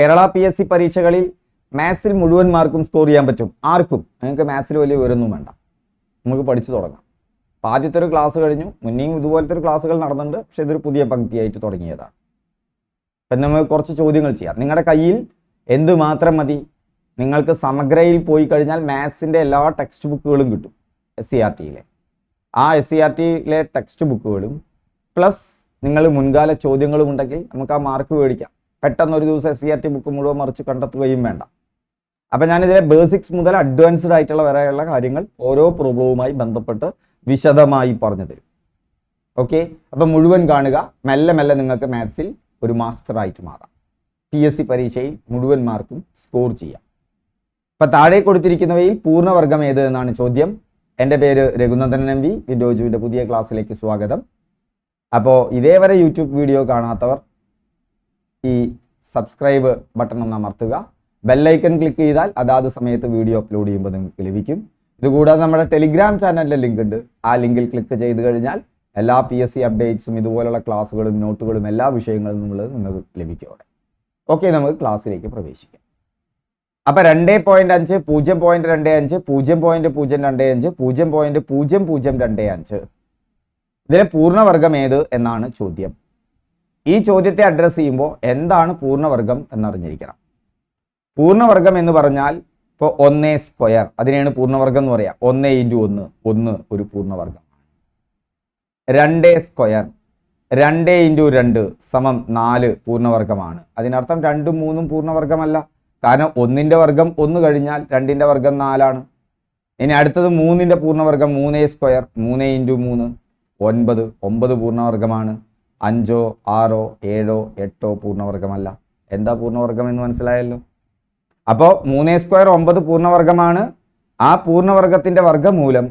Kerala P S C പരീക്ഷകളിൽ മാത്സിൽ മുഴുവൻ മാർക്കും സ്കോർ ചെയ്യാൻ പറ്റും. ആർക്കും നിങ്ങൾക്ക് മാത്സിൽ വലിയ വിവരമൊന്നും വേണ്ട. നമുക്ക് പഠിച്ചു തുടങ്ങാം. അപ്പോൾ ആദ്യത്തെ ഒരു ക്ലാസ് കഴിഞ്ഞു. മുന്നേയും ഇതുപോലത്തെ ഒരു ക്ലാസ്സുകൾ നടന്നിട്ടുണ്ട്. പക്ഷേ ഇതൊരു പുതിയ പങ്ക്തിയായിട്ട് തുടങ്ങിയതാണ്. അപ്പം നമുക്ക് കുറച്ച് ചോദ്യങ്ങൾ ചെയ്യാം. നിങ്ങളുടെ കയ്യിൽ എന്ത് മാത്രം മതി? നിങ്ങൾക്ക് സമഗ്രയിൽ പോയി കഴിഞ്ഞാൽ മാത്സിന്റെ എല്ലാ ടെക്സ്റ്റ് ബുക്കുകളും കിട്ടും. എസ് സി ആർ ടിയിലെ ആ എസ് സി ആർ ടിയിലെ ടെക്സ്റ്റ് ബുക്കുകളും പ്ലസ് നിങ്ങൾ മുൻകാല ചോദ്യങ്ങളും ഉണ്ടെങ്കിൽ നമുക്ക് ആ മാർക്ക് മേടിക്കാം. പെട്ടെന്ന് ഒരു ദിവസം S C R T book മുഴുവൻ മറിച്ച് കണ്ടെത്തുകയും വേണ്ട. അപ്പം ഞാനിതിലെ ബേസിക്സ് മുതൽ അഡ്വാൻസ്ഡ് ആയിട്ടുള്ള വരെയുള്ള കാര്യങ്ങൾ ഓരോ പ്രോബ്ലവുമായി ബന്ധപ്പെട്ട് വിശദമായി പറഞ്ഞു തരും. ഓക്കെ അപ്പം മുഴുവൻ കാണുക. മെല്ലെ മെല്ലെ നിങ്ങൾക്ക് മാത്സിൽ ഒരു മാസ്റ്ററായിട്ട് മാറാം. പി എസ് സി പരീക്ഷയിൽ മുഴുവൻ മാർക്കും സ്കോർ ചെയ്യാം. അപ്പം താഴെ കൊടുത്തിരിക്കുന്നവയിൽ പൂർണവർഗം ഏത് എന്നാണ് ചോദ്യം. എന്റെ പേര് രഘുനന്ദൻ എം വി. വിൻഡോജുവിന്റെ പുതിയ ക്ലാസ്സിലേക്ക് സ്വാഗതം. അപ്പോൾ ഇതേവരെ യൂട്യൂബ് വീഡിയോ കാണാത്തവർ ഈ സബ്സ്ക്രൈബ് ബട്ടൺ ഒന്ന് അമർത്തുക ബെല്ലൈക്കൺ ക്ലിക്ക് ചെയ്താൽ അതാത് സമയത്ത് വീഡിയോ അപ്ലോഡ് ചെയ്യുമ്പോൾ നിങ്ങൾക്ക് ലഭിക്കും. ഇതുകൂടാതെ നമ്മുടെ ടെലിഗ്രാം ചാനലിലെ ലിങ്ക് ഉണ്ട്. ആ ലിങ്കിൽ ക്ലിക്ക് ചെയ്ത് കഴിഞ്ഞാൽ എല്ലാ പി എസ് സി അപ്ഡേറ്റ്സും ഇതുപോലുള്ള ക്ലാസ്സുകളും നോട്ടുകളും എല്ലാ വിഷയങ്ങളും എന്നുള്ളത് നിങ്ങൾക്ക് ലഭിക്കും ഓക്കെ നമുക്ക് ക്ലാസ്സിലേക്ക് പ്രവേശിക്കാം. അപ്പം രണ്ട് പോയിന്റ് അഞ്ച് പൂജ്യം പോയിന്റ് രണ്ട് അഞ്ച് പൂജ്യം പോയിന്റ് പൂജ്യം രണ്ട് അഞ്ച് പൂജ്യം പോയിന്റ് പൂജ്യം പൂജ്യം രണ്ട് അഞ്ച്. ഇതിലെ പൂർണവർഗം ഏത് എന്നാണ് ചോദ്യം. ഈ ചോദ്യത്തെ അഡ്രസ്സ് ചെയ്യുമ്പോൾ എന്താണ് പൂർണവർഗം എന്നറിഞ്ഞിരിക്കണം. പൂർണവർഗം എന്ന് പറഞ്ഞാൽ ഇപ്പോൾ ഒന്നേ സ്ക്വയർ അതിനെയാണ് പൂർണവർഗം എന്ന് പറയാം. ഒന്നേ ഇന്റു ഒന്ന്. ഒന്ന് ഒരു പൂർണവർഗം. രണ്ടേ സ്ക്വയർ രണ്ട് ഇന്റു രണ്ട് സമം നാല് പൂർണവർഗമാണ്. അതിനർത്ഥം രണ്ടും മൂന്നും പൂർണവർഗമല്ല. കാരണം ഒന്നിന്റെ വർഗം ഒന്ന് കഴിഞ്ഞാൽ രണ്ടിന്റെ വർഗം നാലാണ്. ഇനി അടുത്തത് മൂന്നിന്റെ പൂർണവർഗം മൂന്നേ സ്ക്വയർ മൂന്ന് ഇന്റു മൂന്ന്. ഒൻപത്. ഒമ്പത് പൂർണവർഗമാണ്. അഞ്ചോ ആറോ ഏഴോ എട്ടോ പൂർണവർഗമല്ല എന്താ പൂർണവർഗം എന്ന് മനസ്സിലായല്ലോ? അപ്പോൾ മൂന്നേ സ്ക്വയർ ഒമ്പത് പൂർണവർഗമാണ് ആ പൂർണവർഗത്തിന്റെ വർഗമൂലം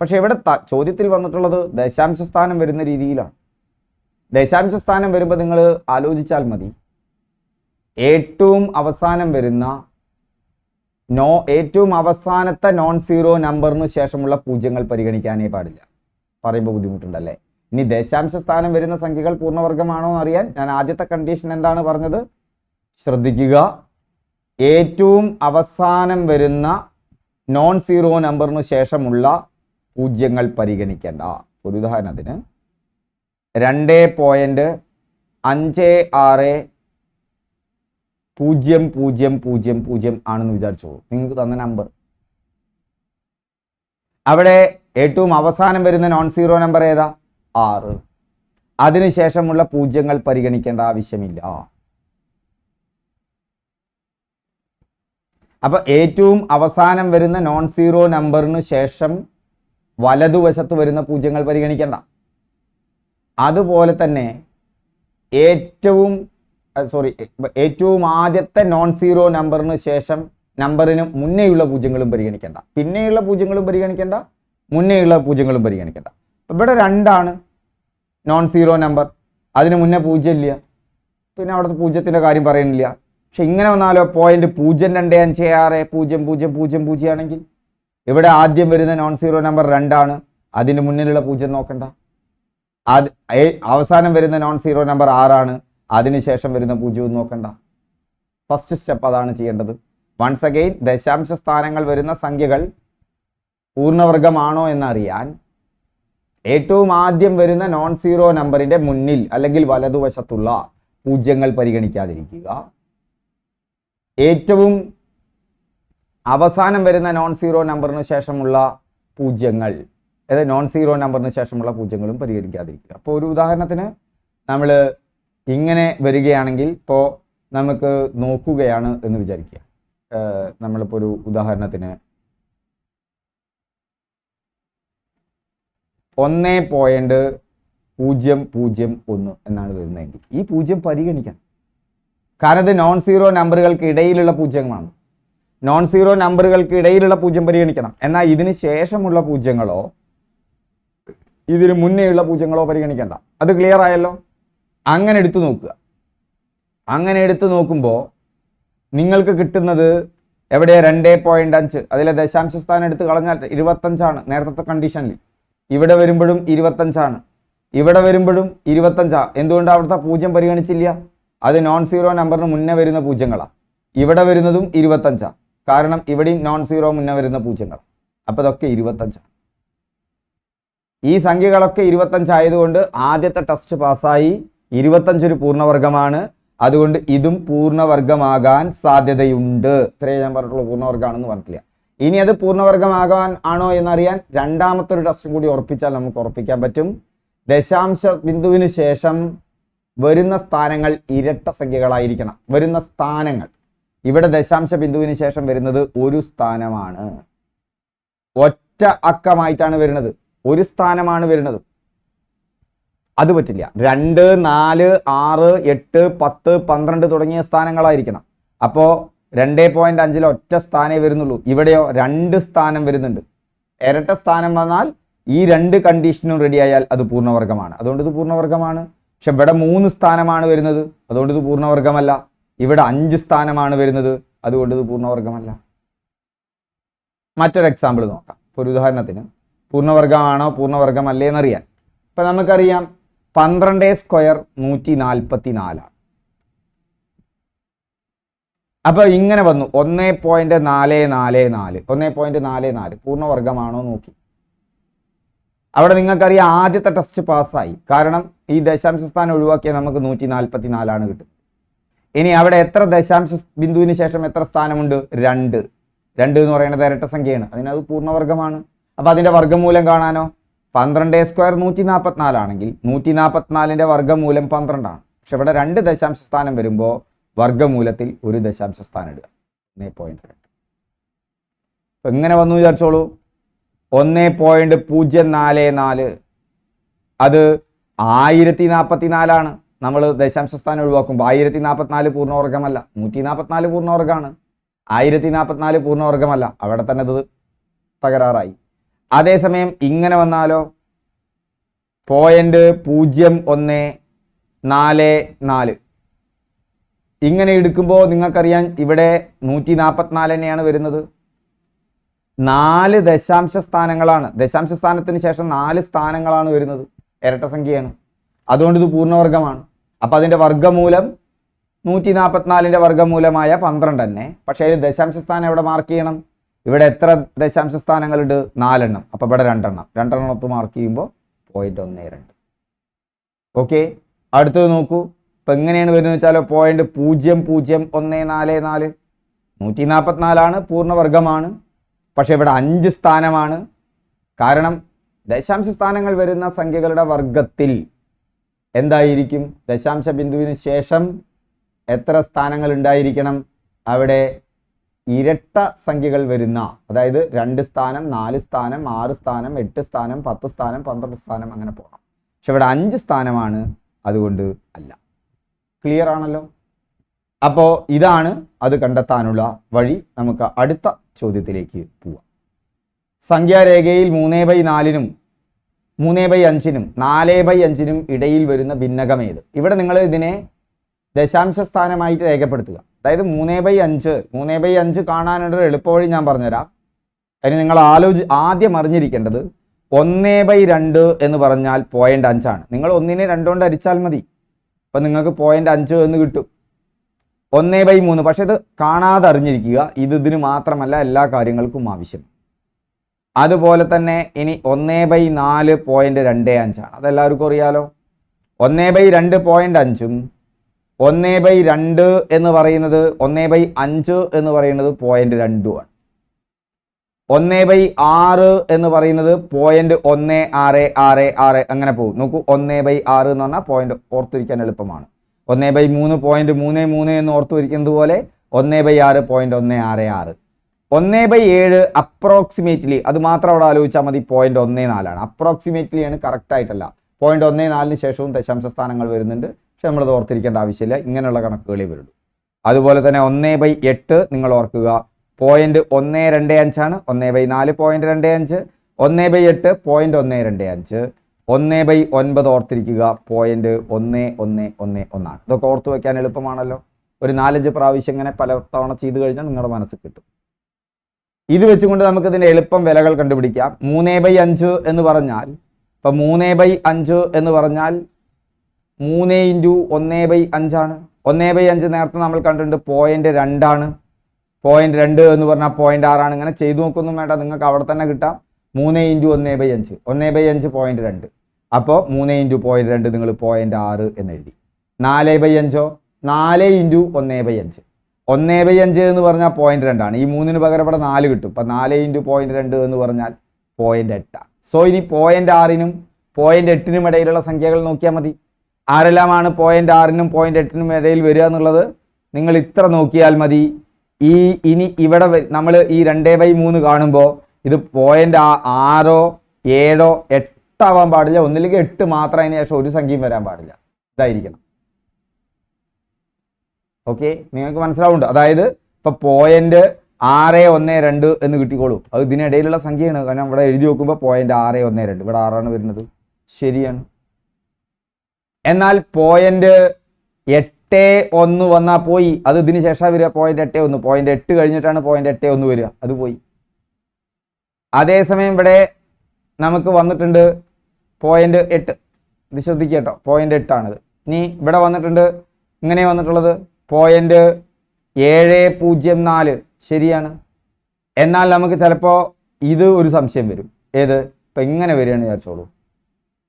പക്ഷെ ഇവിടെ ചോദ്യത്തിൽ വന്നിട്ടുള്ളത് ദശാംശ സ്ഥാനം വരുന്ന രീതിയിലാണ്. ദശാംശ സ്ഥാനം വരുമ്പോൾ നിങ്ങൾ ആലോചിച്ചാൽ മതി. ഏറ്റവും അവസാനം വരുന്ന നോ ഏറ്റവും അവസാനത്തെ നോൺ സീറോ നമ്പറിന് ശേഷമുള്ള പൂജ്യങ്ങൾ പരിഗണിക്കാനേ പാടില്ല. പറയുമ്പോൾ ബുദ്ധിമുട്ടുണ്ടല്ലേ? ഇനി ദശാംശ സ്ഥാനം വരുന്ന സംഖ്യകൾ പൂർണവർഗമാണോ എന്ന് അറിയാൻ ഞാൻ ആദ്യത്തെ കണ്ടീഷൻ എന്താണ് പറഞ്ഞത്? ശ്രദ്ധിക്കുക. ഏറ്റവും അവസാനം വരുന്ന നോൺ സീറോ നമ്പറിന് ശേഷമുള്ള പൂജ്യങ്ങൾ പരിഗണിക്കേണ്ട. ഒരു ഉദാഹരണത്തിന് രണ്ട് പോയിന്റ് അഞ്ച് ആറ് പൂജ്യം പൂജ്യം പൂജ്യം പൂജ്യം ആണെന്ന് വിചാരിച്ചോളൂ. നിങ്ങൾക്ക് തന്ന നമ്പർ അവിടെ ഏറ്റവും അവസാനം വരുന്ന നോൺ സീറോ നമ്പർ ഏതാ? ആറ്. അതിനുശേഷമുള്ള പൂജ്യങ്ങൾ പരിഗണിക്കേണ്ട ആവശ്യമില്ല. അപ്പൊ ഏറ്റവും അവസാനം വരുന്ന നോൺ സീറോ നമ്പറിന് ശേഷം വലതുവശത്ത് വരുന്ന പൂജ്യങ്ങൾ പരിഗണിക്കേണ്ട. അതുപോലെ തന്നെ ഏറ്റവും സോറി ഏറ്റവും ആദ്യത്തെ നോൺ സീറോ നമ്പറിന് ശേഷം നമ്പറിന് മുന്നേയുള്ള പൂജ്യങ്ങളും പരിഗണിക്കേണ്ട. പിന്നെയുള്ള പൂജ്യങ്ങളും പരിഗണിക്കേണ്ട മുന്നേയുള്ള പൂജ്യങ്ങളും പരിഗണിക്കേണ്ട. ഇവിടെ രണ്ടാണ്. നോൺ സീറോ നമ്പർ അതിന് മുന്നേ പൂജ്യം ഇല്ല പിന്നെ അവിടുത്തെ പൂജ്യത്തിന്റെ കാര്യം പറയുന്നില്ല പക്ഷെ ഇങ്ങനെ വന്നാലോ പോയിന്റ് പൂജ്യം രണ്ട് അഞ്ച് ആറ് പൂജ്യം പൂജ്യം പൂജ്യം പൂജ്യം ആണെങ്കിൽ ഇവിടെ ആദ്യം വരുന്ന നോൺ സീറോ നമ്പർ രണ്ടാണ്. അതിന് മുന്നിലുള്ള പൂജ്യം നോക്കണ്ട. അത് അവസാനം വരുന്ന നോൺ സീറോ നമ്പർ ആറാണ് അതിനുശേഷം വരുന്ന പൂജ്യവും നോക്കണ്ട. ഫസ്റ്റ് സ്റ്റെപ്പ് അതാണ് ചെയ്യേണ്ടത്. വൺസ് അഗെയിൻ ദശാംശ സ്ഥാനങ്ങൾ വരുന്ന സംഖ്യകൾ പൂർണവർഗമാണോ എന്നറിയാൻ ഏറ്റവും ആദ്യം വരുന്ന നോൺ സീറോ നമ്പറിന്റെ മുന്നിൽ അല്ലെങ്കിൽ വലതുവശത്തുള്ള പൂജ്യങ്ങൾ പരിഗണിക്കാതിരിക്കുക. ഏറ്റവും അവസാനം വരുന്ന നോൺ സീറോ നമ്പറിന് ശേഷമുള്ള പൂജ്യങ്ങൾ അതായത് നോൺ സീറോ നമ്പറിന് ശേഷമുള്ള പൂജ്യങ്ങളും പരിഗണിക്കാതിരിക്കുക. അപ്പോൾ ഒരു ഉദാഹരണത്തിന് നമ്മൾ ഇങ്ങനെ വരികയാണെങ്കിൽ ഇപ്പോൾ നമുക്ക് നോക്കുകയാണ് എന്ന് വിചാരിക്കുക. നമ്മളിപ്പോൾ ഒരു ഉദാഹരണത്തിന് ഒന്ന് പോയിന്റ് പൂജ്യം പൂജ്യം ഒന്ന് എന്നാണ് വരുന്നതെങ്കിൽ ഈ പൂജ്യം പരിഗണിക്കണം. കാരണം ഇത് നോൺ സീറോ നമ്പറുകൾക്ക് ഇടയിലുള്ള പൂജ്യങ്ങളാണ്. നോൺ സീറോ നമ്പറുകൾക്ക് ഇടയിലുള്ള പൂജ്യം പരിഗണിക്കണം. എന്നാൽ ഇതിന് ശേഷമുള്ള പൂജ്യങ്ങളോ ഇതിന് മുന്നേയുള്ള പൂജ്യങ്ങളോ പരിഗണിക്കണ്ട. അത് ക്ലിയർ ആയല്ലോ? അങ്ങനെ എടുത്തു നോക്കുക. അങ്ങനെ എടുത്തു നോക്കുമ്പോൾ നിങ്ങൾക്ക് കിട്ടുന്നത് എവിടെ രണ്ട് പോയിന്റ് അഞ്ച്. അതിലെ ദശാംശ സ്ഥാനം എടുത്ത് കളഞ്ഞാൽ ഇരുപത്തഞ്ചാണ് നേരത്തെ കണ്ടീഷനിൽ ഇവിടെ വരുമ്പോഴും ഇരുപത്തഞ്ചാണ്. ഇവിടെ വരുമ്പോഴും ഇരുപത്തഞ്ചാ. എന്തുകൊണ്ട് അവിടുത്തെ പൂജ്യം പരിഗണിച്ചില്ല? അത് നോൺ സീറോ നമ്പറിന് മുന്നേ വരുന്ന പൂജ്യങ്ങളാണ് ഇവിടെ വരുന്നതും ഇരുപത്തഞ്ചാണ് കാരണം ഇവിടെയും നോൺ സീറോ മുന്നേ വരുന്ന പൂജ്യങ്ങളാണ് അപ്പോൾ ഇതൊക്കെ ഇരുപത്തഞ്ചാണ് ഈ സംഖ്യകളൊക്കെ ഇരുപത്തഞ്ചായതുകൊണ്ട് ആദ്യത്തെ ടെസ്റ്റ് പാസ്സായി ഇരുപത്തഞ്ചൊരു പൂർണവർഗമാണ് അതുകൊണ്ട് ഇതും പൂർണവർഗമാകാൻ സാധ്യതയുണ്ട്. ഇത്രയേ ഞാൻ പറഞ്ഞിട്ടുള്ളൂ. പൂർണവർഗമാണെന്ന് പറഞ്ഞിട്ടില്ല. ഇനി അത് പൂർണവർഗമാകാൻ ആണോ എന്നറിയാൻ രണ്ടാമത്തെ ഒരു ടെസ്റ്റ് കൂടി ഉറപ്പിച്ചാൽ നമുക്ക് ഉറപ്പിക്കാൻ പറ്റും. ദശാംശ ബിന്ദുവിന് ശേഷം വരുന്ന സ്ഥാനങ്ങൾ ഇരട്ട സംഖ്യകളായിരിക്കണം. വരുന്ന സ്ഥാനങ്ങൾ. ഇവിടെ ദശാംശ ബിന്ദുവിന് ശേഷം വരുന്നത് ഒരു സ്ഥാനമാണ്. ഒറ്റ അക്കമായിട്ടാണ് വരുന്നത്. ഒരു സ്ഥാനമാണ് വരുന്നത്. അത് പറ്റില്ല. രണ്ട് നാല് ആറ് എട്ട് പത്ത് പന്ത്രണ്ട് തുടങ്ങിയ സ്ഥാനങ്ങളായിരിക്കണം. അപ്പോൾ രണ്ടേ പോയിന്റ് അഞ്ചിൽ ഒറ്റ സ്ഥാനേ വരുന്നുള്ളൂ. ഇവിടെയോ രണ്ട് സ്ഥാനം വരുന്നുണ്ട്. ഇരട്ട സ്ഥാനം വന്നാൽ ഈ രണ്ട് കണ്ടീഷനും റെഡിയായാൽ അത് പൂർണവർഗമാണ് അതുകൊണ്ട് ഇത് പൂർണവർഗമാണ് പക്ഷെ ഇവിടെ മൂന്ന് സ്ഥാനമാണ് വരുന്നത്. അതുകൊണ്ട് ഇത് പൂർണവർഗമല്ല ഇവിടെ അഞ്ച് സ്ഥാനമാണ് വരുന്നത്. അതുകൊണ്ട് ഇത് പൂർണവർഗമല്ല മറ്റൊരു എക്സാമ്പിൾ നോക്കാം. ഇപ്പോൾ ഒരു ഉദാഹരണത്തിന് പൂർണവർഗമാണോ പൂർണവർഗമല്ലേ എന്നറിയാൻ. ഇപ്പം നമുക്കറിയാം പന്ത്രണ്ട് സ്ക്വയർ നൂറ്റി നാൽപ്പത്തി നാലാണ് അപ്പോൾ ഇങ്ങനെ വന്നു. ഒന്നേ പോയിന്റ് നാല് നാല് നാല്. ഒന്നേ പോയിന്റ് നാല് നാല്. പൂർണവർഗമാണോ നോക്കി. അവിടെ നിങ്ങൾക്കറിയാം ആദ്യത്തെ ടെസ്റ്റ് പാസ്സായി. കാരണം ഈ ദശാംശ സ്ഥാനം ഒഴിവാക്കിയാൽ നമുക്ക് നൂറ്റി നാൽപ്പത്തി നാലാണ് കിട്ടും ഇനി അവിടെ എത്ര ദശാംശ ബിന്ദുവിന് ശേഷം എത്ര സ്ഥാനമുണ്ട്? രണ്ട്. രണ്ട് എന്ന് പറയുന്നത് ഇരട്ട സംഖ്യയാണ്. അതിനത് പൂർണവർഗമാണ് അപ്പോൾ അതിന്റെ വർഗമൂലം കാണാനോ? പന്ത്രണ്ട് സ്ക്വയർ നൂറ്റി നാൽപ്പത്തിനാലാണെങ്കിൽ നൂറ്റി നാൽപ്പത്തിനാലിന്റെ വർഗമൂലം പന്ത്രണ്ടാണ്. പക്ഷെ ഇവിടെ രണ്ട് ദശാംശ സ്ഥാനം വരുമ്പോൾ വർഗമൂലത്തിൽ ഒരു ദശാംശ സ്ഥാനം ഇടുക. ഒന്നേ പോയിന്റ് രണ്ട്. എങ്ങനെ വന്നു വിചാരിച്ചോളൂ? ഒന്നേ പോയിന്റ് പൂജ്യം നാല് നാല്. അത് ആയിരത്തി നാൽപ്പത്തി നാലാണ് നമ്മൾ ദശാംശ സ്ഥാനം ഒഴിവാക്കുമ്പോൾ ആയിരത്തി നാൽപ്പത്തിനാല് പൂർണവർഗമല്ല നൂറ്റി നാൽപ്പത്തിനാല് പൂർണവർഗമാണ് ആയിരത്തി നാൽപ്പത്തിനാല് പൂർണവർഗമല്ല അവിടെ തന്നെ അത് തകരാറായി. അതേസമയം ഇങ്ങനെ വന്നാലോ? പോയിന്റ് പൂജ്യം ഒന്ന് നാല് നാല്. ഇങ്ങനെ എടുക്കുമ്പോൾ നിങ്ങൾക്കറിയാം ഇവിടെ നൂറ്റി നാൽപ്പത്തിനാല് തന്നെയാണ് വരുന്നത്. നാല് ദശാംശ സ്ഥാനങ്ങളാണ്. ദശാംശ സ്ഥാനത്തിന് ശേഷം നാല് സ്ഥാനങ്ങളാണ് വരുന്നത്. ഇരട്ട സംഖ്യയാണ്. അതുകൊണ്ട് ഇത് പൂർണവർഗമാണ് അപ്പം അതിന്റെ വർഗമൂലം നൂറ്റി നാൽപ്പത്തിനാലിന്റെ വർഗമൂലമായ പന്ത്രണ്ട് തന്നെ. പക്ഷേ അതിൽ ദശാംശ സ്ഥാനം എവിടെ മാർക്ക് ചെയ്യണം? ഇവിടെ എത്ര ദശാംശ സ്ഥാനങ്ങളുണ്ട്? നാലെണ്ണം. അപ്പോൾ ഇവിടെ രണ്ടെണ്ണം. രണ്ടെണ്ണത്ത് മാർക്ക് ചെയ്യുമ്പോൾ പോയിന്റ് ഒന്ന് രണ്ട്. ഓക്കെ അടുത്തത് നോക്കൂ. ഇപ്പം എങ്ങനെയാണ് വരുന്നത് വെച്ചാൽ പോയിന്റ് പൂജ്യം പൂജ്യം ഒന്ന് നാല് നാല്. നൂറ്റി നാൽപ്പത്തിനാലാണ് പൂർണവർഗമാണ് പക്ഷേ ഇവിടെ അഞ്ച് സ്ഥാനമാണ്. കാരണം ദശാംശ സ്ഥാനങ്ങൾ വരുന്ന സംഖ്യകളുടെ വർഗത്തിൽ എന്തായിരിക്കും? ദശാംശ ബിന്ദുവിന് ശേഷം എത്ര സ്ഥാനങ്ങൾ ഉണ്ടായിരിക്കണം? അവിടെ ഇരട്ട സംഖ്യകൾ വരുന്ന അതായത് രണ്ട് സ്ഥാനം നാല് സ്ഥാനം ആറ് സ്ഥാനം എട്ട് സ്ഥാനം പത്ത് സ്ഥാനം പന്ത്രണ്ട് സ്ഥാനം അങ്ങനെ പോകണം പക്ഷെ ഇവിടെ അഞ്ച് സ്ഥാനമാണ്. അതുകൊണ്ട് അല്ല. ക്ലിയർ ആണല്ലോ? അപ്പോൾ ഇതാണ് അത് കണ്ടെത്താനുള്ള വഴി. നമുക്ക് അടുത്ത ചോദ്യത്തിലേക്ക് പോവാം. സംഖ്യാരേഖയിൽ മൂന്നേ ബൈ നാലിനും മൂന്നേ ബൈ അഞ്ചിനും നാല് ബൈ അഞ്ചിനും ഇടയിൽ വരുന്ന ഭിന്നകമേത് ഇവിടെ നിങ്ങൾ ഇതിനെ ദശാംശ സ്ഥാനമായിട്ട് രേഖപ്പെടുത്തുക. അതായത് മൂന്നേ ബൈ അഞ്ച് മൂന്നേ ബൈ അഞ്ച് കാണാനൊരു എളുപ്പവഴി ഞാൻ പറഞ്ഞുതരാം. അതിന് നിങ്ങൾ ആലോചി ആദ്യം അറിഞ്ഞിരിക്കേണ്ടത് ഒന്നേ ബൈ രണ്ട് എന്ന് പറഞ്ഞാൽ പോയിന്റ് അഞ്ചാണ്. നിങ്ങൾ ഒന്നിനെ രണ്ടുകൊണ്ട് അരിച്ചാൽ മതി. അപ്പം നിങ്ങൾക്ക് പോയിന്റ് അഞ്ച് എന്ന് കിട്ടും. ഒന്നേ ബൈ മൂന്ന്. പക്ഷെ ഇത് കാണാതെ അറിഞ്ഞിരിക്കുക. ഇത് ഇതിന് മാത്രമല്ല എല്ലാ കാര്യങ്ങൾക്കും ആവശ്യം. അതുപോലെ തന്നെ ഇനി ഒന്നേ ബൈ നാല് പോയിന്റ് രണ്ട് അഞ്ചാണ് അതെല്ലാവർക്കും അറിയാലോ? ഒന്നേ ബൈ രണ്ട് പോയിന്റ് അഞ്ചും ഒന്നേ ബൈ രണ്ട് എന്ന് പറയുന്നത് ഒന്നേ ബൈ അഞ്ച് എന്ന് പറയുന്നത് പോയിന്റ് രണ്ടുമാണ്. ഒന്നേ ബൈ ആറ് എന്ന് പറയുന്നത് പോയിന്റ് ഒന്ന് ആറ് ആറ് ആറ് അങ്ങനെ പോകും. നോക്കൂ ഒന്നേ ബൈ ആറ് എന്ന് പറഞ്ഞാൽ പോയിന്റ് ഓർത്തിരിക്കാൻ എളുപ്പമാണ്. ഒന്നേ ബൈ മൂന്ന് പോയിന്റ് മൂന്ന് മൂന്ന് എന്ന് ഓർത്തു വയ്ക്കുന്നത് പോലെ ഒന്നേ ബൈ ആറ് പോയിന്റ് ഒന്ന് ആറ് ആറ്. ഒന്നേ ബൈ ഏഴ് അപ്രോക്സിമേറ്റ്ലി അത് മാത്രം അവിടെ ആലോചിച്ചാൽ മതി പോയിന്റ് ഒന്നേ നാലാണ്. അപ്രോക്സിമേറ്റ്ലി ആണ് കറക്റ്റ് ആയിട്ടല്ല. പോയിന്റ് ഒന്നേ നാലിന് ശേഷവും ദശാംശ സ്ഥാനങ്ങൾ വരുന്നുണ്ട്. പക്ഷെ നമ്മളത് ഓർത്തിരിക്കേണ്ട ആവശ്യമില്ല. ഇങ്ങനെയുള്ള കണക്കുകളേ വരുള്ളൂ. അതുപോലെ തന്നെ ഒന്നേ ബൈ എട്ട് നിങ്ങൾ ഓർക്കുക. പോയിന്റ് ഒന്ന് രണ്ട് അഞ്ചാണ് ഒന്ന് ബൈ നാല് പോയിന്റ് രണ്ട് അഞ്ച്. ഒന്ന് ബൈ എട്ട് പോയിന്റ് ഒന്ന് രണ്ട് അഞ്ച്. ഒന്ന് ബൈ ഒൻപത് ഓർത്തിരിക്കുക. പോയിന്റ് ഒന്ന് ഒന്ന് ഒന്ന് ഒന്നാണ്. ഇതൊക്കെ ഓർത്ത് വയ്ക്കാൻ എളുപ്പമാണല്ലോ. ഒരു നാലഞ്ച് പ്രാവശ്യം ഇങ്ങനെ പല തവണ ചെയ്ത് കഴിഞ്ഞാൽ നിങ്ങളുടെ മനസ്സിൽ കിട്ടും. ഇത് വെച്ചുകൊണ്ട് നമുക്ക് ഇതിന്റെ എളുപ്പം വിലകൾ കണ്ടുപിടിക്കാം. മൂന്ന് ബൈ അഞ്ച് എന്ന് പറഞ്ഞാൽ ഇപ്പം മൂന്ന് ബൈ അഞ്ച് എന്ന് പറഞ്ഞാൽ മൂന്ന് ഇന്റു ഒന്ന് ബൈ അഞ്ചാണ്. ഒന്ന് ബൈ അഞ്ച് നേരത്തെ നമ്മൾ കണ്ടിട്ടുണ്ട്. പോയിന്റ് രണ്ടാണ് പോയിന്റ് രണ്ട് എന്ന് പറഞ്ഞാൽ പോയിന്റ് ആറാണ് ഇങ്ങനെ ചെയ്തു നോക്കൊന്നും വേണ്ട. നിങ്ങൾക്ക് അവിടെ തന്നെ കിട്ടാം. മൂന്ന് ഇന്റു ഒന്നേ ബൈ അഞ്ച്. ഒന്നേ ബൈ അഞ്ച് പോയിന്റ് രണ്ട്. അപ്പോൾ മൂന്ന് ഇന്റു പോയിന്റ് രണ്ട് നിങ്ങൾ പോയിന്റ് ആറ് എന്ന് എഴുതി നാല് ബൈ അഞ്ചോ? നാല് ഇന്റു ഒന്നേ ബൈ അഞ്ച്. ഒന്നേ ബൈ അഞ്ച് എന്ന് പറഞ്ഞാൽ പോയിന്റ് രണ്ടാണ്. ഈ മൂന്നിന് പകരം ഇവിടെ നാല് കിട്ടും. അപ്പം നാല് ഇന്റു പോയിന്റ് രണ്ട് എന്ന് പറഞ്ഞാൽ പോയിന്റ് എട്ടാണ് സോ ഇനി പോയിന്റ് ആറിനും പോയിന്റ് എട്ടിനും ഇടയിലുള്ള സംഖ്യകൾ നോക്കിയാൽ മതി. ആരെല്ലാമാണ് പോയിന്റ് ആറിനും പോയിന്റ് എട്ടിനും ഇടയിൽ വരിക എന്നുള്ളത്? നിങ്ങൾ ഇത്ര നോക്കിയാൽ മതി. ഈ ഇനി ഇവിടെ നമ്മൾ ഈ രണ്ടേ ബൈ മൂന്ന് കാണുമ്പോൾ ഇത് പോയിന്റ് ആറോ ഏഴോ എട്ടാവാൻ പാടില്ല. ഒന്നില്ലെങ്കിൽ എട്ട് മാത്രം അതിന് ശേഷം ഒരു സംഖ്യയും വരാൻ പാടില്ല. ഇതായിരിക്കണം. ഓക്കെ നിങ്ങൾക്ക് മനസ്സിലാവുന്നുണ്ട്? അതായത് ഇപ്പൊ പോയിന്റ് ആറ് ഒന്ന് രണ്ട് എന്ന് കിട്ടിക്കോളൂ. അത് ഇതിനിടയിലുള്ള സംഖ്യയാണ്. കാരണം ഇവിടെ എഴുതി നോക്കുമ്പോൾ പോയിന്റ് ആറ് ഒന്ന് രണ്ട്. ഇവിടെ ആറാണ് വരുന്നത്. ശരിയാണ്. എന്നാൽ പോയിന്റ് എട്ട് ഒന്ന് വന്നാൽ പോയി. അത് ഇതിന് ശേഷം വരിക. പോയിന്റ് എട്ട് ഒന്ന്. പോയിന്റ് എട്ട് കഴിഞ്ഞിട്ടാണ് പോയിന്റ് എട്ട് ഒന്ന് വരിക. അത് പോയി. അതേസമയം ഇവിടെ നമുക്ക് വന്നിട്ടുണ്ട് പോയിന്റ് എട്ട്. ഇത് ശ്രദ്ധിക്കുക കേട്ടോ. പോയിന്റ് എട്ടാണിത്. ഇനി ഇവിടെ വന്നിട്ടുണ്ട്. ഇങ്ങനെ വന്നിട്ടുള്ളത്. പോയിന്റ് ഏഴ് പൂജ്യം നാല്. ശരിയാണ്. എന്നാൽ നമുക്ക് ചിലപ്പോൾ ഇത് ഒരു സംശയം വരും. ഏത്? ഇപ്പം ഇങ്ങനെ വരികയാണ് വിചാരിച്ചോളൂ.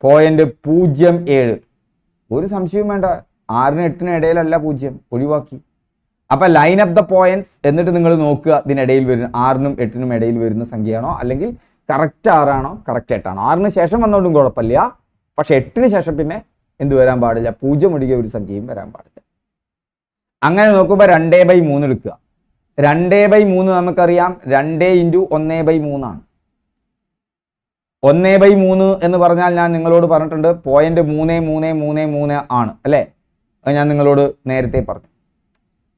പോയിന്റ് പൂജ്യം ഏഴ്. ഒരു സംശയവും വേണ്ട. ആറിനും എട്ടിനും ഇടയിലല്ല പൂജ്യം. ഒഴിവാക്കി. അപ്പം ലൈൻ അപ്പ് ദ പോയിന്റ്സ് എന്നിട്ട് നിങ്ങൾ നോക്കുക ഇതിനിടയിൽ വരുന്ന ആറിനും എട്ടിനും ഇടയിൽ വരുന്ന സംഖ്യയാണോ? അല്ലെങ്കിൽ കറക്റ്റ് ആറാണോ? കറക്റ്റ് എട്ടാണോ ആറിന് ശേഷം വന്നോണ്ടും കുഴപ്പമില്ല. പക്ഷെ എട്ടിന് ശേഷം പിന്നെ എന്ത് വരാൻ പാടില്ല. പൂജ്യം ഒഴികെ ഒരു സംഖ്യയും വരാൻ പാടില്ല. അങ്ങനെ നോക്കുമ്പോൾ രണ്ടേ ബൈ മൂന്ന് എടുക്കുക. രണ്ടേ ബൈ മൂന്ന് നമുക്കറിയാം. രണ്ടേ ഇന്റു ഒന്നേ ബൈ മൂന്നാണ്. ഒന്നേ ബൈ മൂന്ന് എന്ന് പറഞ്ഞാൽ ഞാൻ നിങ്ങളോട് പറഞ്ഞിട്ടുണ്ട്. പോയിന്റ് മൂന്ന് മൂന്ന് മൂന്ന് മൂന്ന് ആണ്. അല്ലേ? ഞാൻ നിങ്ങളോട് നേരത്തെ പറഞ്ഞു.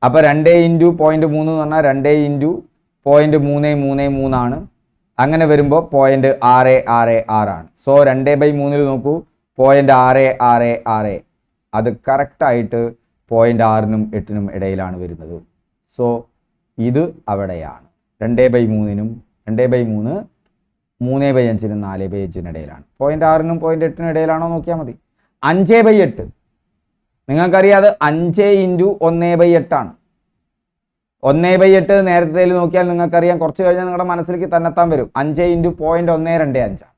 അപ്പോൾ രണ്ടേ ഇന്റു പോയിന്റ് മൂന്ന് എന്ന് പറഞ്ഞാൽ രണ്ടേ ഇന്റു പോയിന്റ് മൂന്ന് മൂന്ന് മൂന്നാണ് അങ്ങനെ വരുമ്പോൾ പോയിന്റ് ആറ് ആറ് ആറാണ് സോ രണ്ടേ ബൈ മൂന്നിൽ നോക്കൂ പോയിന്റ് ആറ് ആറ് ആറ്. അത് കറക്റ്റായിട്ട് പോയിന്റ് ആറിനും എട്ടിനും ഇടയിലാണ് വരുന്നത്. സോ ഇത് അവിടെയാണ്. രണ്ടേ ബൈ മൂന്നിനും രണ്ടേ ബൈ മൂന്ന് മൂന്ന് ബൈ അഞ്ചിനും നാല് ബൈ അഞ്ചിനും ഇടയിലാണ്. പോയിന്റ് ആറിനും പോയിന്റ് എട്ടിനും ഇടയിലാണോ നോക്കിയാൽ മതി. അഞ്ച് ബൈ എട്ട്. നിങ്ങൾക്കറിയാം അത് അഞ്ച് ഇന്റു ഒന്ന് ബൈ എട്ടാണ്. ഒന്ന് ബൈ എട്ട് നേരത്തെ നോക്കിയാൽ നിങ്ങൾക്കറിയാം കുറച്ച് കഴിഞ്ഞാൽ നിങ്ങളുടെ മനസ്സിലേക്ക് തന്നെത്താൻ വരും. അഞ്ച് ഇന്റു പോയിന്റ് ഒന്ന് രണ്ട് അഞ്ചാണ്.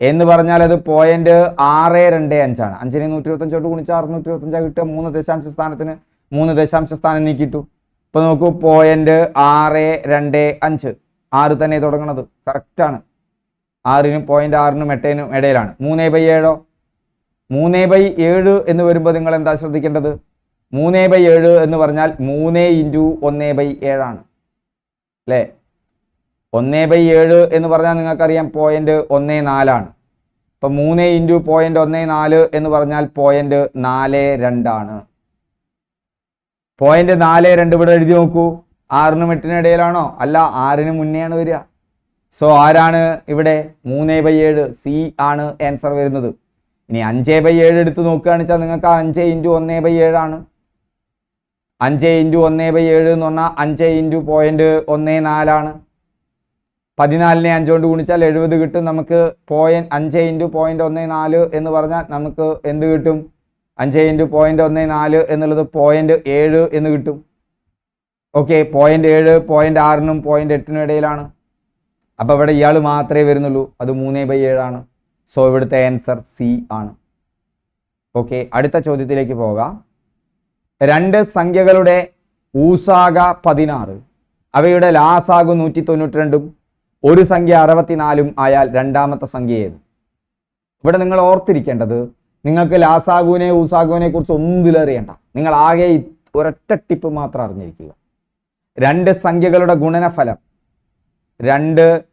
എന്ന് പറഞ്ഞാൽ അത് പോയിന്റ് ആറ് രണ്ട് അഞ്ചാണ്. അഞ്ചിനെ നൂറ്റി ഇരുപത്തഞ്ചോട്ട് ഗുണിച്ച് അറുന്നൂറ്റി ഇരുപത്തഞ്ചാണ് കിട്ടുക. മൂന്ന് ദശാംശ സ്ഥാനത്തിന് മൂന്ന് ദശാംശ സ്ഥാനം നീക്കിയിട്ടു. ഇപ്പൊ നോക്കൂ പോയിന്റ് ആറ് രണ്ട് അഞ്ച്. ആറ് തന്നെ തുടങ്ങണത്. കറക്റ്റാണ് ആറിനും പോയിന്റ് ആറിനും എട്ടിനും ഇടയിലാണ്. മൂന്ന് ബൈ ഏഴോ? മൂന്ന് ബൈ ഏഴ് എന്ന് വരുമ്പോൾ നിങ്ങൾ എന്താ ശ്രദ്ധിക്കേണ്ടത്? മൂന്ന് ബൈ ഏഴ് എന്ന് പറഞ്ഞാൽ മൂന്ന് ഇന്റു ഒന്ന് ബൈ ഏഴാണ്. അല്ലേ? ഒന്ന് ബൈ ഏഴ് എന്ന് പറഞ്ഞാൽ നിങ്ങൾക്കറിയാം പോയിന്റ് ഒന്ന് നാലാണ്. ഇപ്പം മൂന്ന് ഇന്റു പോയിന്റ് ഒന്ന് നാല് എന്ന് പറഞ്ഞാൽ പോയിന്റ് നാല് രണ്ടാണ്. പോയിന്റ് നാല് രണ്ട് ഇവിടെ എഴുതി നോക്കൂ. ആറിനും എട്ടിന് ഇടയിലാണോ? അല്ല ആറിന് മുന്നെയാണ് വരിക. സോ ആരാണ് ഇവിടെ? മൂന്ന് ബൈ ഏഴ്. സി ആണ് ആൻസർ വരുന്നത്. ഇനി അഞ്ച് ബൈ ഏഴ് എടുത്ത് നോക്കുകയാണെന്ന് വെച്ചാൽ നിങ്ങൾക്ക് അഞ്ച് ഇന്റു ഒന്ന് ബൈ ഏഴാണ് അഞ്ച് ഇന്റു ഒന്ന് ബൈ ഏഴ് എന്ന് പറഞ്ഞാൽ അഞ്ച് ഇന്റു പോയിന്റ് ഒന്ന് നാലാണ് പതിനാലിനെ അഞ്ചുകൊണ്ട് ഗുണിച്ചാൽ എഴുപത് കിട്ടും. നമുക്ക് പോയിന്റ് അഞ്ച് ഇന്റു പോയിന്റ് ഒന്ന് നാല് എന്ന് പറഞ്ഞാൽ നമുക്ക് എന്ത് കിട്ടും? അഞ്ച് ഇന്റു പോയിന്റ് ഒന്ന് നാല് എന്നുള്ളത് പോയിന്റ് ഏഴ് എന്ന് കിട്ടും. ഓക്കെ പോയിന്റ് ഏഴ് പോയിന്റ് ആറിനും പോയിന്റ് എട്ടിനും ഇടയിലാണ്. അപ്പോൾ ഇവിടെ ഇയാൾ മാത്രമേ വരുന്നുള്ളൂ. അത് മൂന്ന് ബൈ ഏഴാണ് സോ ഇവിടുത്തെ ആൻസർ സി ആണ്. ഓക്കെ അടുത്ത ചോദ്യത്തിലേക്ക് പോകാം. രണ്ട് സംഖ്യകളുടെ ഊസാക പതിനാറ്. അവയുടെ ലാസാകു നൂറ്റി തൊണ്ണൂറ്റി രണ്ടും ഒരു സംഖ്യ അറുപത്തിനാലും ആയാൽ രണ്ടാമത്തെ സംഖ്യ ഏത്? ഇവിടെ നിങ്ങൾ ഓർത്തിരിക്കേണ്ടത് നിങ്ങൾക്ക് ലാസാഗുവിനെ ഊസാഗുവിനെ കുറിച്ച് ഒന്നിലറിയണ്ട നിങ്ങൾ ആകെ ഒരൊറ്റ ടിപ്പ് മാത്രം അറിഞ്ഞിരിക്കുക. രണ്ട് സംഖ്യകളുടെ ഗുണനഫലം രണ്ട്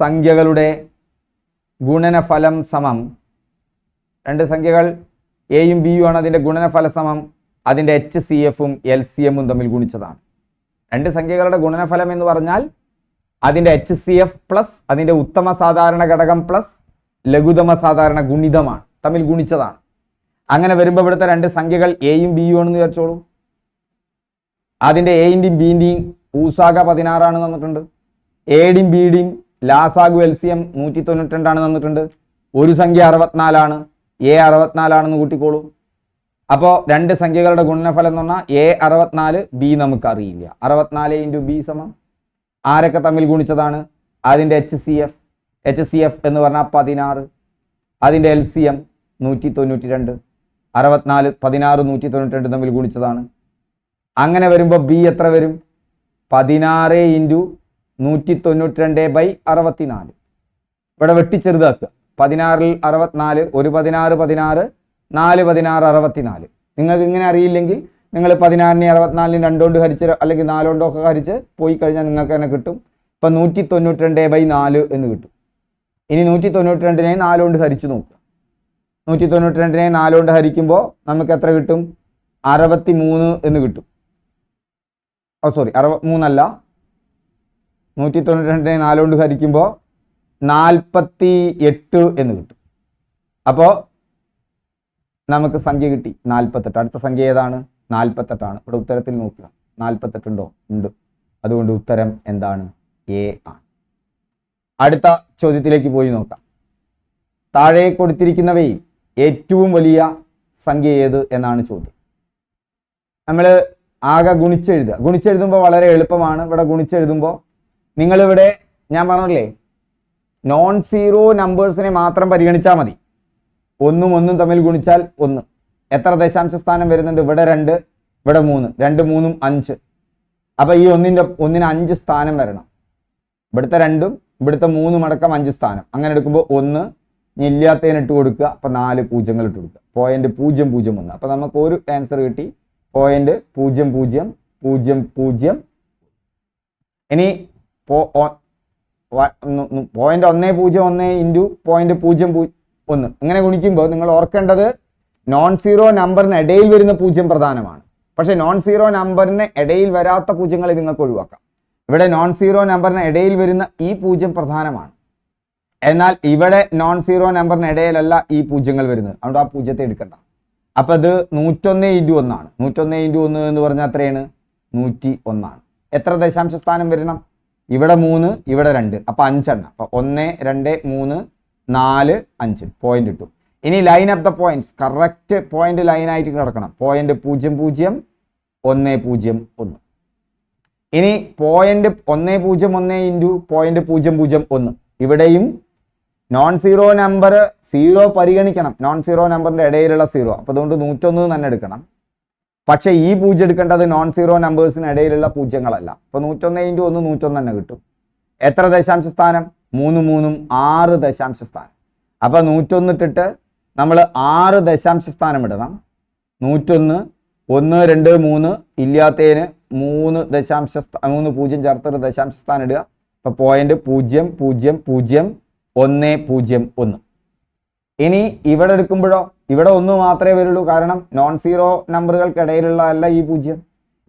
സംഖ്യകളുടെ ഗുണനഫലം സമം. രണ്ട് സംഖ്യകൾ എയും ബിയും ആണ് അതിന്റെ ഗുണനഫല സമം. അതിന്റെ എച്ച് സി എഫും എൽ സി എമ്മും തമ്മിൽ ഗുണിച്ചതാണ്. രണ്ട് സംഖ്യകളുടെ ഗുണനഫലം എന്ന് പറഞ്ഞാൽ അതിന്റെ എച്ച് സി എഫ് പ്ലസ് അതിന്റെ ഉത്തമ സാധാരണ ഘടകം പ്ലസ് ലഘുതമ സാധാരണ ഗുണിതമാണ്. തമ്മിൽ ഗുണിച്ചതാണ്. അങ്ങനെ വരുമ്പോൾ ഇവിടുത്തെ രണ്ട് സംഖ്യകൾ എയും ബിയും ആണെന്ന് വിചാരിച്ചോളൂ. അതിന്റെ എയിന്റെയും ബിന്റെയും ഊസാക പതിനാറാണ് തന്നിട്ടുണ്ട്. എയുടെയും ബിയുടെയും ലാസാഗു എൽ സി എം നൂറ്റി തൊണ്ണൂറ്റി രണ്ടാണ് തന്നിട്ടുണ്ട്. ഒരു സംഖ്യ അറുപത്തിനാലാണ്. എ അറുപത്തിനാലാണെന്ന് കൂട്ടിക്കോളൂ. അപ്പോൾ രണ്ട് സംഖ്യകളുടെ ഗുണനഫലം എന്ന് പറഞ്ഞാൽ എ അറുപത്തിനാല് ബി നമുക്കറിയില്ല. അറുപത്തിനാല് ഇന്റു ബി സമം. ആരൊക്കെ തമ്മിൽ ഗുണിച്ചതാണ്? അതിന്റെ H C F H C F എന്ന് പറഞ്ഞാൽ പതിനാറ്. അതിന്റെ എൽ സി എം നൂറ്റി തൊണ്ണൂറ്റി രണ്ട് അറുപത്തിനാല് പതിനാറ് നൂറ്റി തൊണ്ണൂറ്റി രണ്ട് തമ്മിൽ ഗുണിച്ചതാണ്. അങ്ങനെ വരുമ്പോൾ ബി എത്ര വരും? പതിനാറ് ഇന്റു നൂറ്റി തൊണ്ണൂറ്റി രണ്ട് ബൈ അറുപത്തിനാല്. ഇവിടെ വെട്ടിച്ചെറുതാക്കുക. പതിനാറിൽ അറുപത്തിനാല് ഒരു പതിനാറ് പതിനാറ് നാല് പതിനാറ് അറുപത്തിനാല്. നിങ്ങൾക്ക് ഇങ്ങനെ അറിയില്ലെങ്കിൽ നിങ്ങൾ പതിനാറിനെ അറുപത്തിനാലിന് രണ്ടുകൊണ്ട് ഹരിച്ച് അല്ലെങ്കിൽ നാലുകൊണ്ടൊക്കെ ഹരിച്ച് പോയി കഴിഞ്ഞാൽ നിങ്ങൾക്ക് തന്നെ കിട്ടും. ഇപ്പം നൂറ്റി തൊണ്ണൂറ്റി രണ്ട് ബൈ നാല് എന്ന് കിട്ടും. ഇനി നൂറ്റി തൊണ്ണൂറ്റി രണ്ടിനെ നാലുകൊണ്ട് ഹരിച്ച് നോക്കുക. നൂറ്റി തൊണ്ണൂറ്റി രണ്ടിനെ നാലുകൊണ്ട് ഹരിക്കുമ്പോൾ നമുക്ക് എത്ര കിട്ടും? അറുപത്തി മൂന്ന് എന്ന് കിട്ടും. ഓ സോറി അറുപ മൂന്നല്ല നൂറ്റി തൊണ്ണൂറ്റി രണ്ടിനെ നാലുകൊണ്ട് ഹരിക്കുമ്പോൾ നാൽപ്പത്തി എട്ട് എന്ന് കിട്ടും. അപ്പോൾ നമുക്ക് സംഖ്യ കിട്ടി നാൽപ്പത്തെട്ട്. അടുത്ത സംഖ്യ ഏതാണ്? നാൽപ്പത്തെട്ടാണ്. ഇവിടെ ഉത്തരത്തിൽ നോക്കുക. നാൽപ്പത്തെട്ടുണ്ടോ? ഉണ്ട്. അതുകൊണ്ട് ഉത്തരം എന്താണ്? എ ആണ്. അടുത്ത ചോദ്യത്തിലേക്ക് പോയി നോക്കാം. താഴെ കൊടുത്തിരിക്കുന്നവയിൽ ഏറ്റവും വലിയ സംഖ്യ ഏത് എന്നാണ് ചോദ്യം. നമ്മൾ ആകെ ഗുണിച്ചെഴുതുക. ഗുണിച്ചെഴുതുമ്പോൾ വളരെ എളുപ്പമാണ്. ഇവിടെ ഗുണിച്ചെഴുതുമ്പോൾ നിങ്ങളിവിടെ ഞാൻ പറഞ്ഞില്ലേ നോൺ സീറോ നമ്പേഴ്സിനെ മാത്രം പരിഗണിച്ചാൽ മതി. ഒന്നും ഒന്നും തമ്മിൽ ഗുണിച്ചാൽ ഒന്ന്. എത്ര ദശാംശ സ്ഥാനം വരുന്നുണ്ട്? ഇവിടെ രണ്ട് ഇവിടെ മൂന്ന്. രണ്ട് മൂന്നും അഞ്ച്. അപ്പൊ ഈ ഒന്നിന്റെ ഒന്നിന് അഞ്ച് സ്ഥാനം വരണം. ഇവിടുത്തെ രണ്ടും ഇവിടുത്തെ മൂന്നും അടക്കം അഞ്ച് സ്ഥാനം. അങ്ങനെ എടുക്കുമ്പോൾ ഒന്ന് ഇല്ലാത്തതിന് ഇട്ട് കൊടുക്കുക. അപ്പൊ നാല് പൂജ്യങ്ങൾ ഇട്ട് കൊടുക്കുക. പോയിന്റ് പൂജ്യം പൂജ്യം ഒന്ന്. അപ്പൊ നമുക്ക് ഒരു ആൻസർ കിട്ടി. പോയിന്റ് പൂജ്യം പൂജ്യം പൂജ്യം പൂജ്യം. ഇനി പോയിന്റ് ഒന്ന് പൂജ്യം ഒന്ന് ഇന്റു പോയിന്റ് പൂജ്യം ഒന്ന്. ഇങ്ങനെ ഗുണിക്കുമ്പോൾ നിങ്ങൾ ഓർക്കേണ്ടത് നോൺ സീറോ നമ്പറിന് ഇടയിൽ വരുന്ന പൂജ്യം പ്രധാനമാണ്. പക്ഷേ നോൺ സീറോ നമ്പറിന് ഇടയിൽ വരാത്ത പൂജ്യങ്ങൾ നിങ്ങൾക്ക് ഒഴിവാക്കാം. ഇവിടെ നോൺ സീറോ നമ്പറിന് ഇടയിൽ വരുന്ന ഈ പൂജ്യം പ്രധാനമാണ്. എന്നാൽ ഇവിടെ നോൺ സീറോ നമ്പറിന് ഇടയിലല്ല ഈ പൂജ്യങ്ങൾ വരുന്നത്. അതുകൊണ്ട് ആ പൂജ്യത്തെ എടുക്കണ്ട. അപ്പൊ അത് നൂറ്റൊന്ന് ഇന്റു ഒന്നാണ്. നൂറ്റൊന്ന് ഇന്റു ഒന്ന് എന്ന് പറഞ്ഞാൽ എത്രയാണ്? നൂറ്റി ഒന്നാണ്. എത്ര ദശാംശ സ്ഥാനം വരണം? ഇവിടെ മൂന്ന് ഇവിടെ രണ്ട്. അപ്പൊ അഞ്ചെണ്ണം. അപ്പൊ ഒന്ന് രണ്ട് മൂന്ന് നാല് അഞ്ച്. പോയിന്റ് ഇട്ടു. ഇനി line of the points correct point line ആയിട്ട് കിടക്കണം. പോയിന്റ് പൂജ്യം പൂജ്യം ഒന്ന് പൂജ്യം ഒന്ന്. ഇനി പോയിന്റ് ഒന്ന് പൂജ്യം ഒന്ന് ഇന്റു പോയിന്റ് പൂജ്യം പൂജ്യം ഒന്ന്. ഇവിടെയും നോൺ സീറോ നമ്പർ സീറോ പരിഗണിക്കണം. നോൺ സീറോ നമ്പറിന്റെ ഇടയിലുള്ള സീറോ അപ്പോൾ അതുകൊണ്ട് നൂറ്റൊന്ന് തന്നെ എടുക്കണം. പക്ഷേ ഈ പൂജ്യം എടുക്കേണ്ടത് നോൺ സീറോ നമ്പേഴ്സിന് ഇടയിലുള്ള പൂജ്യങ്ങളല്ല. അപ്പോൾ നൂറ്റൊന്ന് ഇന്റു ഒന്ന് നൂറ്റൊന്ന് തന്നെ കിട്ടും. എത്ര ദശാംശ സ്ഥാനം? മൂന്ന് മൂന്നും ആറ് ദശാംശ സ്ഥാനം. അപ്പോൾ നൂറ്റൊന്ന് ഇട്ടിട്ട് നമ്മൾ ആറ് ദശാംശ സ്ഥാനം ഇടണം. നൂറ്റൊന്ന് ഒന്ന് രണ്ട് മൂന്ന് ഇല്ലാത്തതിന് മൂന്ന് ദശാംശ മൂന്ന് പൂജ്യം ചേർത്തൊരു ദശാംശ സ്ഥാനം ഇടുക. അപ്പോൾ പോയിന്റ് പൂജ്യം പൂജ്യം പൂജ്യം ഒന്ന് പൂജ്യം ഒന്ന്. ഇനി ഇവിടെ എടുക്കുമ്പോഴോ? ഇവിടെ ഒന്ന് മാത്രമേ വരുള്ളൂ. കാരണം നോൺ സീറോ നമ്പറുകൾക്കിടയിലുള്ള അല്ല ഈ പൂജ്യം.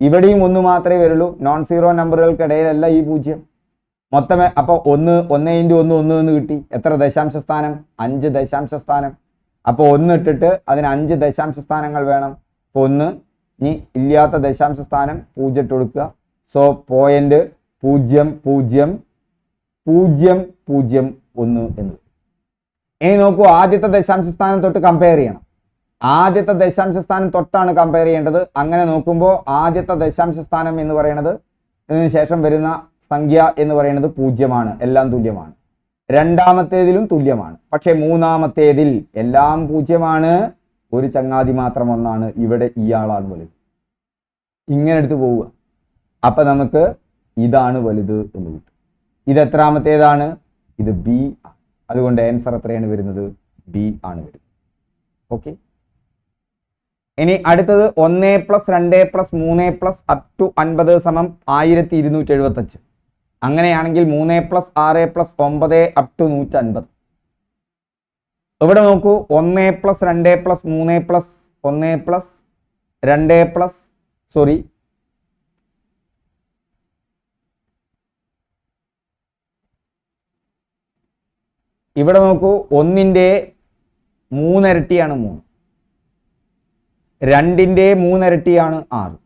ഇവിടെയും ഒന്ന് മാത്രമേ വരുള്ളൂ. നോൺ സീറോ നമ്പറുകൾക്കിടയിലല്ല ഈ പൂജ്യം. മൊത്തമേ അപ്പോൾ ഒന്ന് ഒന്ന് ഇന്റു ഒന്ന് ഒന്ന് എന്ന് കിട്ടി. എത്ര ദശാംശ സ്ഥാനം? അഞ്ച് ദശാംശ സ്ഥാനം. അപ്പോൾ ഒന്ന് ഇട്ടിട്ട് അതിന് അഞ്ച് ദശാംശ സ്ഥാനങ്ങൾ വേണം. അപ്പോൾ ഒന്ന് ഇനി ഇല്ലാത്ത ദശാംശ സ്ഥാനം പൂജ്യം ഇട്ട് കൊടുക്കുക. സോ പോയിന്റ് പൂജ്യം പൂജ്യം പൂജ്യം പൂജ്യം ഒന്ന് എന്ന്. ഇനി നോക്കൂ ആദ്യത്തെ ദശാംശ സ്ഥാനം തൊട്ട് കമ്പയർ ചെയ്യണം. ആദ്യത്തെ ദശാംശ സ്ഥാനം തൊട്ടാണ് കമ്പയർ ചെയ്യേണ്ടത്. അങ്ങനെ നോക്കുമ്പോൾ ആദ്യത്തെ ദശാംശ സ്ഥാനം എന്ന് പറയുന്നത് ശേഷം വരുന്ന സംഖ്യ എന്ന് പറയുന്നത് പൂജ്യമാണ് എല്ലാം തുല്യമാണ്. രണ്ടാമത്തേതിലും തുല്യമാണ്. പക്ഷേ മൂന്നാമത്തേതിൽ എല്ലാം പൂജ്യമാണ് ഒരു ചങ്ങാതി മാത്രം ഒന്നാണ് ഇവിടെ ഇയാളാണ് വലുത്. ഇങ്ങനെ എടുത്ത് പോവുക. അപ്പൊ നമുക്ക് ഇതാണ് വലുത് എന്ന് കിട്ടും. ഇത് എത്രാമത്തേതാണ്? ഇത് ബി അതുകൊണ്ട് ആൻസർ എത്രയാണ് വരുന്നത്? ബി ആണ് വരുന്നത്. ഓക്കെ ഇനി അടുത്തത് ഒന്ന് പ്ലസ് രണ്ട് പ്ലസ് മൂന്ന് പ്ലസ് അപ് ടു അൻപത് സമം ആയിരത്തി ഇരുന്നൂറ്റി എഴുപത്തഞ്ച് അങ്ങനെയാണെങ്കിൽ മൂന്ന് പ്ലസ് ആറ് പ്ലസ് ഒമ്പത് അപ് ടു നൂറ്റൻപത്. ഇവിടെ നോക്കൂ ഒന്ന് പ്ലസ് രണ്ട് പ്ലസ് മൂന്ന് പ്ലസ് ഒന്ന് പ്ലസ് രണ്ട് പ്ലസ് സോറി ഇവിടെ നോക്കൂ ഒന്നിന്റെ മൂന്നിരട്ടിയാണ് മൂന്ന്. രണ്ടിന്റെ മൂന്നിരട്ടിയാണ് ആറ്.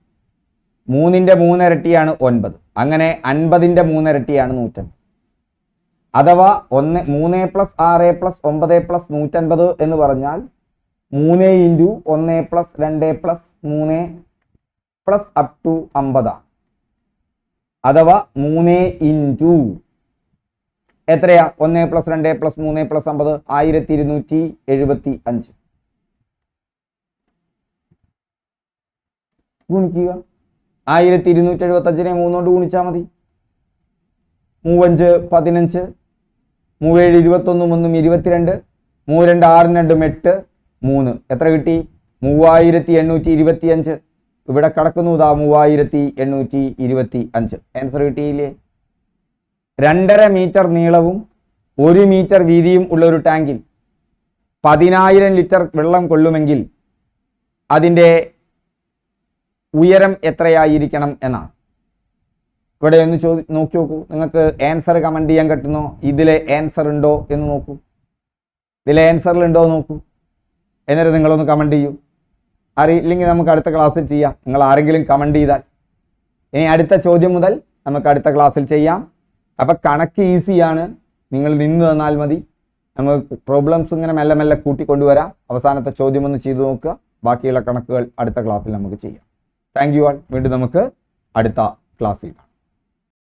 മൂന്നിന്റെ മൂന്നിരട്ടിയാണ് ഒൻപത്. അങ്ങനെ അൻപതിന്റെ മൂന്നിരട്ടിയാണ് നൂറ്റൻപത്. അഥവാ ഒന്ന് മൂന്ന് പ്ലസ് ആറ് പ്ലസ് ഒമ്പത് പ്ലസ് നൂറ്റൻപത് എന്ന് പറഞ്ഞാൽ മൂന്ന് ഇന്റു ഒന്ന് പ്ലസ് രണ്ട് പ്ലസ് മൂന്ന് പ്ലസ് അപ് ടു അമ്പതാണ്. അഥവാ മൂന്ന് ഇന്റു എത്രയാ? ഒന്ന് പ്ലസ് രണ്ട് പ്ലസ് മൂന്ന് പ്ലസ് അമ്പത്. ആയിരത്തി ഇരുന്നൂറ്റി എഴുപത്തി അഞ്ച് ഗുണിക്കുക. ആയിരത്തി ഇരുന്നൂറ്റി എഴുപത്തി അഞ്ചിനെ മൂന്നുകൊണ്ട് ഗുണിച്ചാൽ മതി. മൂവഞ്ച് പതിനഞ്ച്. മൂവേഴ് ഇരുപത്തൊന്ന് ഒന്നും ഇരുപത്തിരണ്ട്. മൂ രണ്ട് ആറും രണ്ടും എട്ട് മൂന്ന്. എത്ര കിട്ടി? മൂവായിരത്തി എണ്ണൂറ്റി ഇരുപത്തി അഞ്ച് ഇവിടെ കിടക്കുന്നു ഇതാ മൂവായിരത്തി എണ്ണൂറ്റി ഇരുപത്തി അഞ്ച് ആൻസർ കിട്ടിയില്ലേ? രണ്ടര മീറ്റർ നീളവും ഒരു മീറ്റർ വീതിയും ഉള്ള ഒരു ടാങ്കിൽ പതിനായിരം ലിറ്റർ വെള്ളം കൊള്ളുമെങ്കിൽ അതിന്റെ ഉയരം എത്രയായിരിക്കണം എന്നാണ്. ഇവിടെ ഒന്ന് ചോദി നോക്കി നോക്കൂ. നിങ്ങൾക്ക് ആൻസർ കമന്റ് ചെയ്യാൻ കിട്ടുന്നോ ഇതിലെ ആൻസർ ഉണ്ടോ എന്ന് നോക്കൂ. ഇതിലെ എന്ന് നോക്കൂ. എന്നിട്ട് നിങ്ങളൊന്ന് കമന്റ് ചെയ്യൂ. അറിയില്ലെങ്കിൽ നമുക്ക് അടുത്ത ക്ലാസ്സിൽ ചെയ്യാം. നിങ്ങൾ ആരെങ്കിലും കമന്റ് ചെയ്താൽ. ഇനി അടുത്ത ചോദ്യം മുതൽ നമുക്ക് അടുത്ത ക്ലാസ്സിൽ ചെയ്യാം. അപ്പം കണക്ക് ഈസിയാണ്. നിങ്ങൾ നിന്ന് തന്നാൽ മതി. നമുക്ക് പ്രോബ്ലംസ് ഇങ്ങനെ മെല്ലെ മെല്ലെ കൂട്ടിക്കൊണ്ടുവരാം. അവസാനത്തെ ചോദ്യം ഒന്ന് ചെയ്തു നോക്കുക. ബാക്കിയുള്ള കണക്കുകൾ അടുത്ത ക്ലാസ്സിൽ നമുക്ക് ചെയ്യാം. താങ്ക് യു ആൾ വീണ്ടും നമുക്ക് അടുത്ത ക്ലാസ്സിൽ കാണാം.